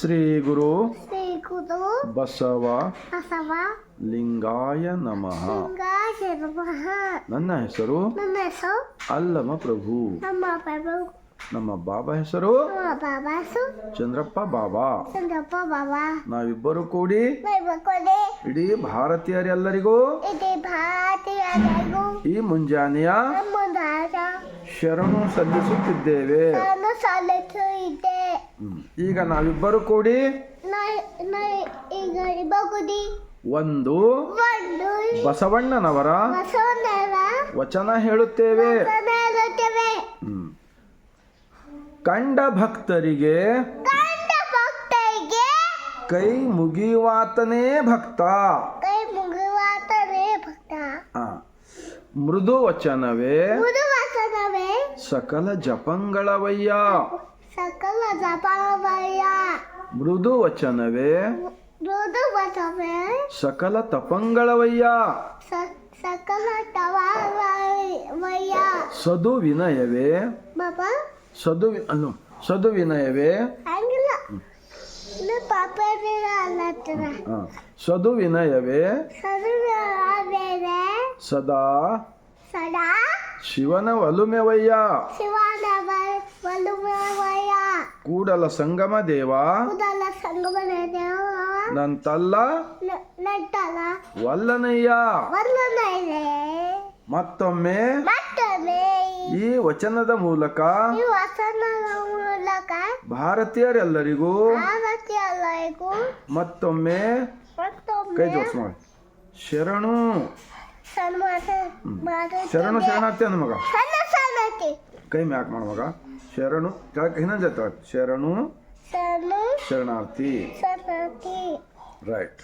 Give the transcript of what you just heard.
ಶ್ರೀ ಗುರು ಶ್ರೀ ಗುರು ಬಸವ ಬಸವ ಲಿಂಗಾಯ ನಮಃ. ಲಿಂಗಾಯ ನಮಃ. ನನ್ನ ಹೆಸರು ನನ್ನ ಹೆಸರು ಅಲ್ಲಮ ಪ್ರಭು. ನಮ್ಮ ಪ್ರಭು. ನಮ್ಮ ಬಾಬಾ ಹೆಸರು ನಮ್ಮ ಚಂದ್ರಪ್ಪ ಬಾಬಾ. ಚಂದ್ರಪ್ಪ ಬಾಬಾ. ನಾವಿಬ್ಬರು ಕೂಡಿ ಬೈಬಕೊಡೆ ಇಡೀ ಭಾರತೀಯರೆಲ್ಲರಿಗೂ ಇದೇ ಈ ಮುಂಜಾನೆಯ ನಮ್ಮ ಶರಣು ಸಲ್ಲಿಸುತ್ತಿದ್ದೇವೆ. ಈಗ ನಾವಿಬ್ಬರು ಕೂಡಿ ಒಂದು ಬಸವಣ್ಣನವರ ಬಸವಣ್ಣನ ವಚನ ಹೇಳುತ್ತೇವೆ. ಕಂಡ ಭಕ್ತರಿಗೆ ಕೈ ಮುಗಿಯುವಾತನೇ ಭಕ್ತ. ಕೈ ಮುಗಿವಾತನೇ ಭಕ್ತ. ಆ. ಮೃದು ವಚನವೇ ಸಕಲ ಜಪಂಗಳವಯ್ಯ. ಸಕಲ ಜಪಂಗಳವಯ್ಯ ಮೃದು ವಚನವೇ ಮೃದು ವಚನವೇ ಸಕಲ ತಪಂಗಳವಯ್ಯ ಸಕಲ ತಪಂಗಳವಯ್ಯ ಸದು ವಿನಯವೇ ಬಾಬಾ ಸದು ಅನ್ನು ಸದು ವಿನಯವೇ ಹಂಗಿಲ್ಲ. ಸದು ವಿನಯವೇ ಸದಾ. ಸದಾ. ಶಿವನ ಒಲುಮೆವಯ್ಯ ಶಿವನ ಕೂಡಲ ಸಂಗಮ ದೇವ. ಕೂಡಲ ಸಂಗಮ ದೇವ. ನಂತಲ್ಲ ನಟ್ಟಲ ವಲ್ಲನಯ್ಯ. ಮತ್ತೊಮ್ಮೆ ಮತ್ತೊಮ್ಮೆ ಈ ವಚನದ ಮೂಲಕ ಈ ವಸನದ ಮೂಲಕ ಭಾರತೀಯರೆಲ್ಲರಿಗೂ ಭಾರತೀಯರೆಲ್ಲರಿಗೂ ಮತ್ತೊಮ್ಮೆ ಕೈ ಮತ್ತೊಮ್ಮೆ ಜೋಡಿಸ್ ಮಾಡಿ ಶರಣು. ಶರಣು ಶರಣಾರ್ಥಿ ಅಂದ ಮಗ ಸಣ್ಣ ಸಣ್ಣತಿ ಕೈ ಮ್ಯಾಕ್ ಮಾಡ ಮಗ ಶರಣು ಕೆಳಗೆ ಇನ್ನೊಂದು ಜೊತೆ ಶರಣು ಸಣ್ಣ ಶರಣಾರ್ಥಿ ಸಣ್ಣತಿ ರೈಟ್